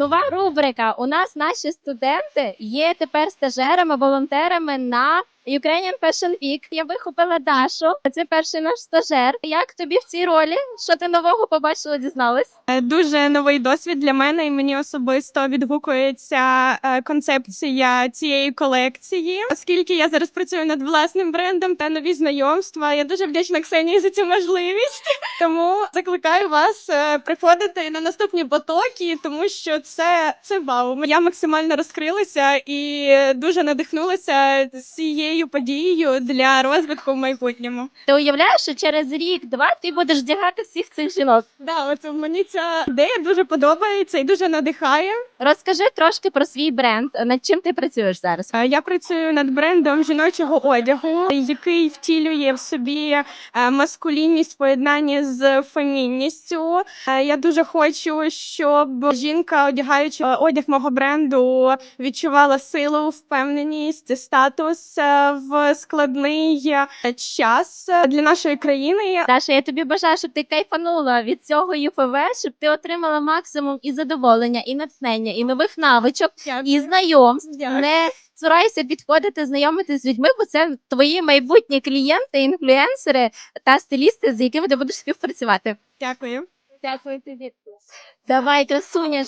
Нова рубрика. У нас наші студенти є тепер стажерами, волонтерами на Ukrainian Fashion Week. Я вихопила Дашу. Це перший наш стажер. Як тобі в цій ролі? Що ти нового побачила, дізналась? Е, Дуже новий досвід для мене, і мені особисто відгукується е, концепція цієї колекції, оскільки я зараз працюю над власним брендом та нові знайомства. Я дуже вдячна Ксенії за цю можливість. Тому закликаю вас е, приходити на наступні потоки, тому що це, це вау. Я максимально розкрилася і дуже надихнулася цією подією для розвитку в майбутньому. Ти уявляєш, що через рік-два ти будеш вдягати всіх цих жінок? Да, оце мені ця ідея дуже подобається і дуже надихає. Розкажи трошки про свій бренд. Над чим ти працюєш зараз? Е, Я працюю над брендом жіночого одягу, який втілює в собі е, маскулінність в поєднанні з фемінністю. Е, Я дуже хочу, щоб жінка, одягаючи одяг мого бренду, відчувала силу, впевненість, статус в складний е, час для нашої країни. Даша, я тобі бажаю, щоб ти кайфанула від цього ЮФВ, щоб ти отримала максимум і задоволення, і натхнення, і нових навичок, і знайомств. Дякую. Не цурайся підходити, знайомитися з людьми, бо це твої майбутні клієнти, інфлюенсери та стилісти, з якими ти будеш співпрацювати. Дякую. Дякую тобі. Давай, красуня